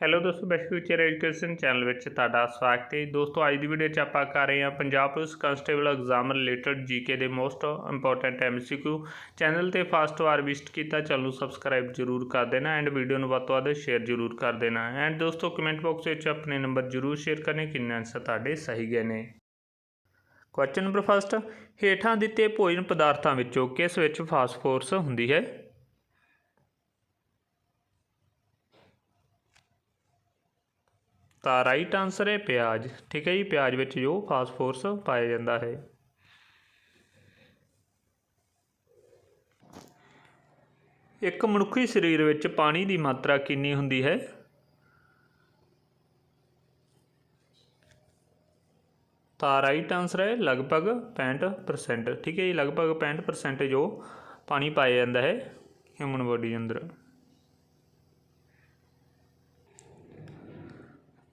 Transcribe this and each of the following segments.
Hello ਦੋਸਤੋ ਬੈਸ future education channel ਵਿੱਚ ਤੁਹਾਡਾ ਸਵਾਗਤ ਹੈ। ਦੋਸਤੋ, ਅੱਜ ਦੀ ਵੀਡੀਓ 'ਚ ਆਪਾਂ ਕਰ ਰਹੇ ਹਾਂ Punjab police constable exam related GK ਦੇ ਮੋਸਟ ਇੰਪੋਰਟੈਂਟ ਐਮਸੀਕਿਊ ਚੈਨਲ ਤੇ ਫਾਸਟ ਵਾਰ ਵਿਜ਼ਿਟ ਕੀਤਾ, ਚੈਨਲ ਨੂੰ ਸਬਸਕ੍ਰਾਈਬ ਜਰੂਰ ਕਰ ਦੇਣਾ ਐਂਡ ਵੀਡੀਓ ਨੂੰ ਵੱਧ ਤੋਂ ਵੱਧ ਸ਼ੇਅਰ ਜਰੂਰ ਕਰ ਦੇਣਾ। ਐਂਡ ਦੋਸਤੋ ਕਮੈਂਟ ਬਾਕਸ ਵਿੱਚ ਆਪਣੇ ਨੰਬਰ ਜਰੂਰ ਸ਼ੇਅਰ ਕਰਨੇ, ਕਿੰਨੇ ਆਨਸਰ ਤੁਹਾਡੇ ਸਹੀ ਗਏ ਨੇ। ਕੁਐਸਚਨ ਨੰਬਰ ਫਸਟ ਹੇਠਾਂ ਦਿੱਤੇ ਭੋਜਨ ਪਦਾਰਥਾਂ ਵਿੱਚੋਂ ਕਿਸ ਵਿੱਚ ਫਾਸਫੋਰਸ ਹੁੰਦੀ ਹੈ? ਤਾਂ ਰਾਈਟ ਆਨਸਰ ਹੈ ਪਿਆਜ਼। ਠੀਕ ਹੈ ਜੀ, ਪਿਆਜ਼ ਵਿੱਚ ਜੋ ਫਾਸਫੋਰਸ ਪਾਇਆ ਜਾਂਦਾ ਹੈ। ਇੱਕ ਮਨੁੱਖੀ ਸਰੀਰ ਵਿੱਚ ਪਾਣੀ ਦੀ ਮਾਤਰਾ ਕਿੰਨੀ ਹੁੰਦੀ ਹੈ? ਤਾਂ ਰਾਈਟ ਆਨਸਰ ਹੈ ਲਗਭਗ 65% ਠੀਕ ਹੈ ਜੀ, ਲਗਭਗ 65% ਜੋ ਪਾਣੀ ਪਾਇਆ ਜਾਂਦਾ ਹੈ ਹਿਊਮਨ ਬੋਡੀ ਦੇ ਅੰਦਰ।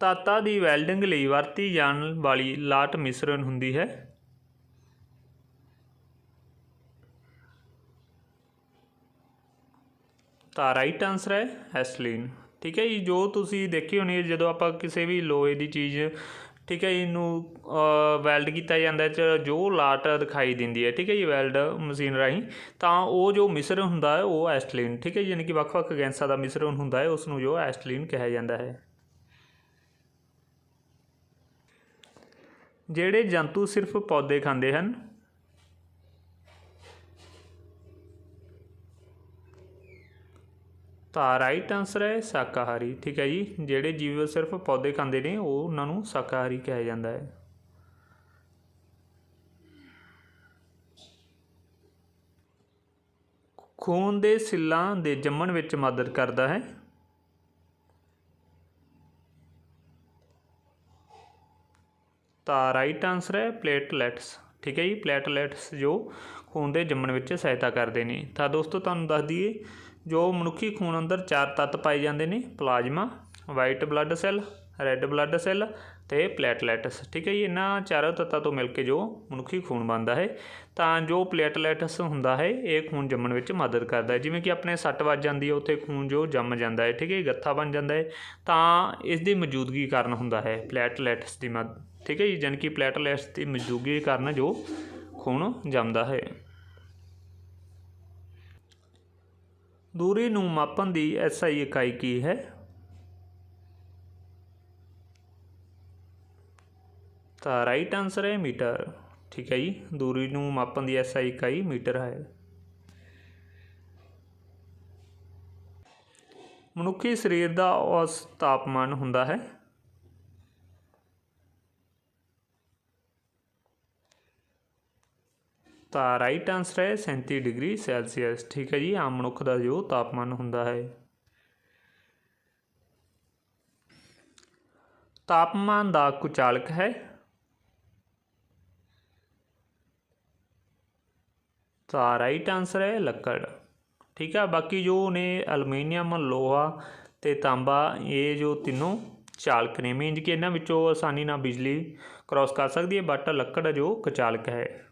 ਤਾਤਾ ਦੀ ਵੈਲਡਿੰਗ ਲਈ ਵਰਤੀ ਜਾਣ ਵਾਲੀ ਲਾਟ ਮਿਸ਼ਰਣ ਹੁੰਦੀ ਹੈ। ਤਾਂ ਰਾਈਟ ਆਨਸਰ ਹੈ ਐਸਲੀਨ। ਠੀਕ ਹੈ ਜੀ, ਜੋ ਤੁਸੀਂ ਦੇਖੀ ਹੋਣੀ ਜਦੋਂ ਆਪਾਂ ਕਿਸੇ ਵੀ ਲੋਹੇ ਦੀ ਚੀਜ਼, ਠੀਕ ਹੈ ਇਹਨੂੰ ਵੈਲਡ ਕੀਤਾ ਜਾਂਦਾ ਚ ਜੋ ਲਾਟ ਦਿਖਾਈ ਦਿੰਦੀ ਹੈ, ਠੀਕ ਹੈ ਜੀ ਵੈਲਡ ਮਸ਼ੀਨ ਰਾਹੀਂ, ਤਾਂ ਉਹ ਜੋ ਮਿਸ਼ਰਣ ਹੁੰਦਾ ਹੈ, ਉਹ ਐਸਟਲੀਨ ਠੀਕ ਹੈ ਯਾਨੀ ਕਿ ਵੱਖ-ਵੱਖ ਗੈਸਾਂ ਦਾ ਮਿਸ਼ਰਣ ਹੁੰਦਾ ਹੈ, ਉਸ ਨੂੰ ਜੋ ਐਸਟਲੀਨ ਕਿਹਾ ਜਾਂਦਾ ਹੈ। ਜਿਹੜੇ ਜੰਤੂ ਸਿਰਫ ਪੌਦੇ ਖਾਂਦੇ ਹਨ। ਤਾਂ ਰਾਈਟ ਆਨਸਰ ਹੈ ਸ਼ਾਕਾਹਾਰੀ, ਠੀਕ ਹੈ ਜੀ। ਜਿਹੜੇ ਜੀਵ ਸਿਰਫ ਪੌਦੇ ਖਾਂਦੇ ਨੇ, ਉਹ ਉਹਨਾਂ ਨੂੰ ਸ਼ਾਕਾਹਾਰੀ ਕਿਹਾ ਜਾਂਦਾ ਹੈ। ਖੂਨ ਦੇ ਸਿੱਲਾਂ ਦੇ ਜੰਮਣ ਵਿੱਚ ਮਦਦ ਕਰਦਾ ਹੈ। ਤਾਂ ਰਾਈਟ ਆਨਸਰ ਹੈ ਪਲੇਟਲੈਟਸ ਠੀਕ ਹੈ ਜੀ ਪਲੇਟਲੈਟਸ ਜੋ ਖੂਨ ਦੇ ਜੰਮਣ ਵਿੱਚ ਸਹਾਇਤਾ ਕਰਦੇ ਨੇ। ਤਾਂ ਦੋਸਤੋ ਤੁਹਾਨੂੰ ਦੱਸ ਦਈਏ, ਜੋ ਮਨੁੱਖੀ ਖੂਨ ਅੰਦਰ ਚਾਰ ਤੱਤ ਪਾਏ ਜਾਂਦੇ ਨੇ, plasma white blood cell red blood cell ਤੇ ਪਲੇਟਲੈਟਸ ਠੀਕ ਹੈ ਜੀ, ਇਹਨਾਂ ਚਾਰੋਂ ਤੱਤਾਂ ਤੋਂ ਮਿਲ ਕੇ ਜੋ ਮਨੁੱਖੀ ਖੂਨ ਬਣਦਾ ਹੈ, ਤਾਂ ਜੋ ਪਲੇਟਲੈਟਸ ਹੁੰਦਾ ਹੈ, ਇਹ ਖੂਨ ਜੰਮਣ ਵਿੱਚ ਮਦਦ ਕਰਦਾ ਹੈ। ਜਿਵੇਂ ਕਿ ਆਪਣੇ ਸੱਟ ਵੱਜ ਜਾਂਦੀ ਹੈ, ਉੱਥੇ ਖੂਨ ਜੋ ਜੰਮ ਜਾਂਦਾ ਹੈ, ਠੀਕ ਹੈ ਗੱਥਾ ਬਣ ਜਾਂਦਾ ਹੈ, ਤਾਂ ਇਸ ਦੀ ਮੌਜੂਦਗੀ ਕਾਰਨ ਹੁੰਦਾ ਹੈ ਪਲੇਟਲੈਟਸ ਦੀ ਮਦਦ ਠੀਕ ਹੈ ਜੀ, ਜਾਣੀ ਕਿ ਪਲੇਟਲੈਟਸ ਦੀ ਮੌਜੂਦਗੀ ਕਾਰਨ ਜੋ ਖੂਨ ਜੰਮਦਾ ਹੈ। ਦੂਰੀ ਨੂੰ ਮਾਪਣ ਦੀ ਐਸਆਈ ਇਕਾਈ ਕੀ ਹੈ? ਤਾਂ ਰਾਈਟ ਆਨਸਰ ਹੈ ਮੀਟਰ। ਠੀਕ ਹੈ ਜੀ, ਦੂਰੀ ਨੂੰ ਮਾਪਣ ਦੀ ਐਸਆਈ ਇਕਾਈ ਮੀਟਰ ਹੈ। ਮਨੁੱਖੀ ਸਰੀਰ ਦਾ ਔਸ ਤਾਪਮਾਨ ਹੁੰਦਾ ਹੈ। ਤਾਂ ਰਾਈਟ ਆਨਸਰ ਹੈ 37 ਡਿਗਰੀ ਸੈਲਸੀਅਸ। ਠੀਕ ਹੈ ਜੀ, ਆਮ ਮਨੁੱਖ ਦਾ ਜੋ ਤਾਪਮਾਨ ਹੁੰਦਾ ਹੈ। ਤਾਪਮਾਨ ਦਾ ਕੁਚਾਲਕ ਹੈ। ਤਾਂ ਰਾਈਟ ਆਨਸਰ ਹੈ ਲੱਕੜ। ਠੀਕ ਹੈ, ਬਾਕੀ ਜੋ ਨੇ ਅਲਮੀਨੀਅਮ ਲੋਹਾ ਤੇ ਤਾਂਬਾ, ਇਹ ਜੋ ਤਿੰਨੋਂ ਚਾਲਕ ਨੇ। ਮੀਨਜ ਕਿ ਇਹਨਾਂ ਵਿੱਚੋਂ ਆਸਾਨੀ ਨਾਲ ਬਿਜਲੀ ਕ੍ਰਾਸ ਕਰ ਸਕਦੀ ਹੈ ਬਟ ਲੱਕੜ ਜੋ ਕੁਚਾਲਕ ਹੈ।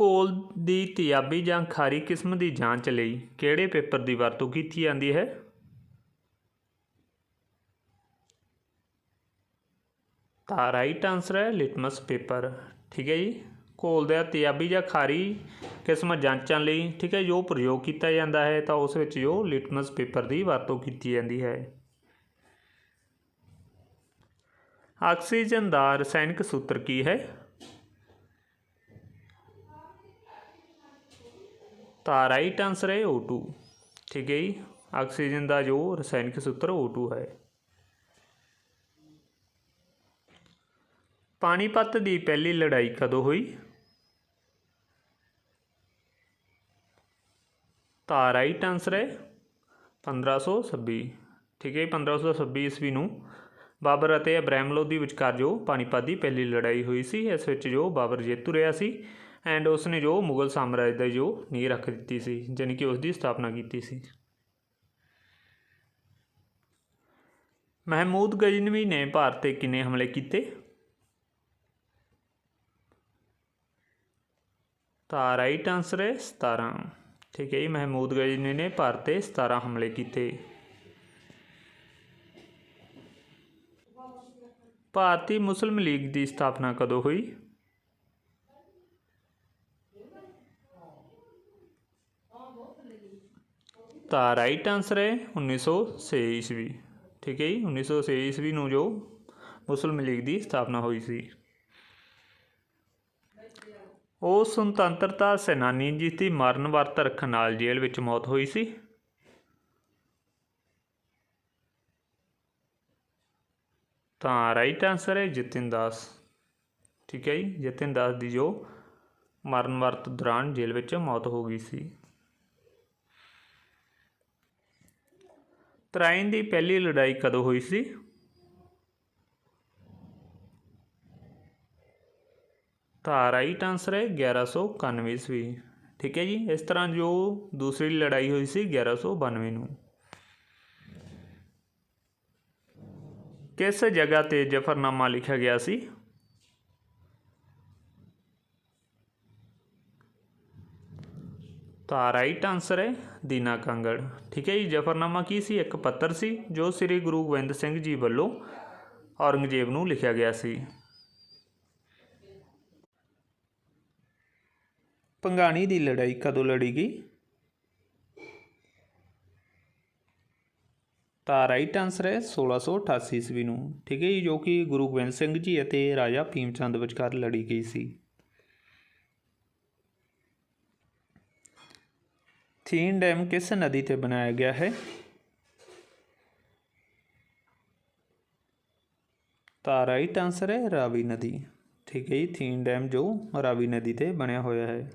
ਘੋਲ ਦੀ ਤਿਆਬੀ ਜਾਂ ਖਾਰੀ ਕਿਸਮ ਦੀ ਜਾਂਚ ਲਈ ਕਿਹੜੇ ਪੇਪਰ ਦੀ ਵਰਤੋਂ ਕੀਤੀ ਜਾਂਦੀ ਹੈ? ਤਾਂ ਰਾਈਟ ਆਨਸਰ ਹੈ ਲਿਟਮਸ ਪੇਪਰ ਠੀਕ ਹੈ ਜੀ? ਘੋਲ ਦਾ ਤਿਆਬੀ ਜਾਂ ਖਾਰੀ ਕਿਸਮ ਜਾਂਚਾਂ ਲਈ, ਠੀਕ ਹੈ, ਜੋ ਪ੍ਰਯੋਗ ਕੀਤਾ ਜਾਂਦਾ ਹੈ, ਤਾਂ ਉਸ ਵਿੱਚ ਜੋ ਲਿਟਮਸ ਪੇਪਰ ਦੀ ਵਰਤੋਂ ਕੀਤੀ ਜਾਂਦੀ ਹੈ। ਆਕਸੀਜਨ ਦਾ ਰਸਾਇਣਿਕ ਸੂਤਰ ਕੀ ਹੈ? ਤਾਂ ਰਾਈਟ ਆਨਸਰ ਹੈ O2 ਠੀਕ ਹੈ ਜੀ? ਆਕਸੀਜਨ ਦਾ ਜੋ ਰਸਾਇਣਿਕ ਸੂਤਰ O2 ਹੈ। ਪਾਣੀਪਤ ਦੀ ਪਹਿਲੀ ਲੜਾਈ ਕਦੋਂ ਹੋਈ? ਤਾਂ ਰਾਈਟ ਆਨਸਰ ਹੈ 1526 ਠੀਕ ਹੈ 1526 ਈਸਵੀ ਨੂੰ ਬਾਬਰ ਅਤੇ ਅਬਰਾਹਿਮ ਲੋਧੀ ਵਿਚਕਾਰ ਜੋ ਪਾਣੀਪਤ ਦੀ ਪਹਿਲੀ ਲੜਾਈ ਹੋਈ ਸੀ, ਇਸ ਵਿੱਚ ਜੋ ਬਾਬਰ ਜੇਤੂ ਰਿਹਾ ਸੀ ਐਂਡ ਉਸ ਨੇ ਜੋ ਮੁਗਲ ਸਾਮਰਾਜ ਦਾ ਜੋ ਨੀਂਹ ਰੱਖ ਦਿੱਤੀ ਸੀ ਜਾਨੀ ਕਿ ਉਸ ਦੀ ਸਥਾਪਨਾ ਕੀਤੀ ਸੀ। ਮਹਿਮੂਦ ਗਜਨਵੀ ਨੇ ਭਾਰਤ ਤੇ ਕਿੰਨੇ ਹਮਲੇ ਕੀਤੇ? ਤਾਂ ਰਾਈਟ ਆਨਸਰ ਹੈ 17 ਠੀਕ ਹੈ ਜੀ, ਮਹਿਮੂਦ ਗਜ਼ਨਵੀ ਨੇ ਭਾਰਤ ਤੇ 17 ਹਮਲੇ ਕੀਤੇ। ਭਾਰਤੀ ਮੁਸਲਿਮ ਲੀਗ ਦੀ ਸਥਾਪਨਾ ਕਦੋਂ ਹੋਈ? ਤਾਂ ਰਾਈਟ ਆਨਸਰ ਹੈ 1906 ਈਸਵੀ। ਠੀਕ ਹੈ ਜੀ 1906 ਈਸਵੀ ਨੂੰ ਜੋ ਮੁਸਲਿਮ ਲੀਗ ਦੀ ਸਥਾਪਨਾ ਹੋਈ ਸੀ। ਉਹ ਸੁਤੰਤਰਤਾ ਸੈਨਾਨੀ ਜਿਸ ਦੀ ਮਰਨ ਵਰਤ ਰੱਖਣ ਨਾਲ ਜੇਲ੍ਹ ਵਿੱਚ ਮੌਤ ਹੋਈ ਸੀ। ਤਾਂ ਰਾਈਟ ਆਨਸਰ ਹੈ ਜਤਿਨ ਦਾਸ। ਠੀਕ ਹੈ ਜੀ, ਜਤਿਨ ਦਾਸ ਦੀ ਜੋ ਮਰਨ ਵਰਤ ਦੌਰਾਨ ਜੇਲ੍ਹ ਵਿੱਚ ਮੌਤ ਹੋ ਗਈ ਸੀ। ਤਰਾਈਨ ਦੀ ਪਹਿਲੀ ਲੜਾਈ ਕਦੋਂ ਹੋਈ ਸੀ? ਤਾਂ ਰਾਈਟ ਆਨਸਰ ਹੈ 1191 ਈਸਵੀ। ਠੀਕ ਹੈ ਜੀ? ਇਸ ਤਰ੍ਹਾਂ ਜੋ ਦੂਸਰੀ ਲੜਾਈ ਹੋਈ ਸੀ 1192 ਨੂੰ। ਕਿਸ ਜਗ੍ਹਾ ਤੇ ਜਫਰਨਾਮਾ ਲਿਖਿਆ ਗਿਆ ਸੀ? ਤਾਂ ਰਾਈਟ ਆਨਸਰ ਹੈ ਦੀਨਾ ਕਾਂਗੜ। ਠੀਕ ਹੈ ਜੀ, ਜਫਰਨਾਮਾ ਕੀ ਸੀ? ਇੱਕ ਪੱਤਰ ਸੀ, ਜੋ ਸ੍ਰੀ ਗੁਰੂ ਗੋਬਿੰਦ ਸਿੰਘ ਜੀ ਵੱਲੋਂ ਔਰੰਗਜ਼ੇਬ ਨੂੰ ਲਿਖਿਆ ਗਿਆ ਸੀ। ਪੰਗਾਣੀ ਦੀ ਲੜਾਈ ਕਦੋਂ ਲੜੀ ਗਈ? ਤਾਂ ਰਾਈਟ ਆਨਸਰ ਹੈ 1688 ਈਸਵੀ ਨੂੰ। ਠੀਕ ਹੈ ਜੀ, ਜੋ ਕਿ ਗੁਰੂ ਗੋਬਿੰਦ ਸਿੰਘ ਜੀ ਅਤੇ ਰਾਜਾ ਭੀਮ ਚੰਦ ਵਿਚਕਾਰ ਲੜੀ ਗਈ ਸੀ। ਥੀਨ ਡੈਮ ਕਿਸ ਨਦੀ ਤੇ ਬਣਾਇਆ ਗਿਆ ਹੈ? ਤਾਂ ਰਾਈਟ ਆਨਸਰ ਹੈ ਰਾਵੀ ਨਦੀ। ਠੀਕ ਹੈ ਜੀ, ਥੀਨ ਡੈਮ ਜੋ ਰਾਵੀ ਨਦੀ ਤੇ ਬਣਿਆ ਹੋਇਆ ਹੈ।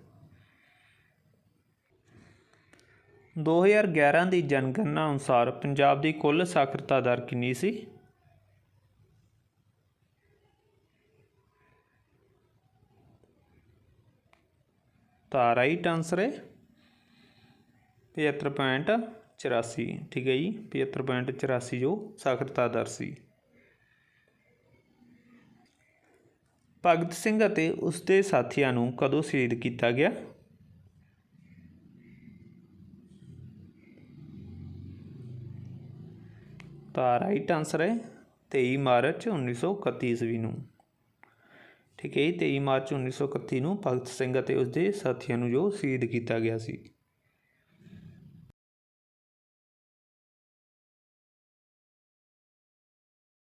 2011 ਦੀ ਜਨਗਣਨਾ ਅਨੁਸਾਰ ਪੰਜਾਬ ਦੀ ਕੁੱਲ ਸਾਖਰਤਾ ਦਰ ਕਿੰਨੀ ਸੀ? ਤਾਂ ਰਾਈਟ ਆਨਸਰ ਹੈ 75.84 ਠੀਕ ਹੈ ਜੀ? 75.84 ਜੋ ਸਾਖਰਤਾ ਦਰ ਸੀ। ਭਗਤ ਸਿੰਘ ਅਤੇ ਉਸ ਦੇ ਸਾਥੀਆਂ ਨੂੰ ਕਦੋਂ ਸ਼ਹੀਦ ਕੀਤਾ ਗਿਆ? ਤਾਂ ਰਾਈਟ ਆਨਸਰ ਹੈ 23 ਮਾਰਚ 1931 ਈਸਵੀ ਨੂੰ। ਠੀਕ ਹੈ ਜੀ 23 ਮਾਰਚ 1931 ਨੂੰ ਭਗਤ ਸਿੰਘ ਅਤੇ ਉਸ ਦੇ ਸਾਥੀਆਂ ਨੂੰ ਜੋ ਸ਼ਹੀਦ ਕੀਤਾ ਗਿਆ ਸੀ।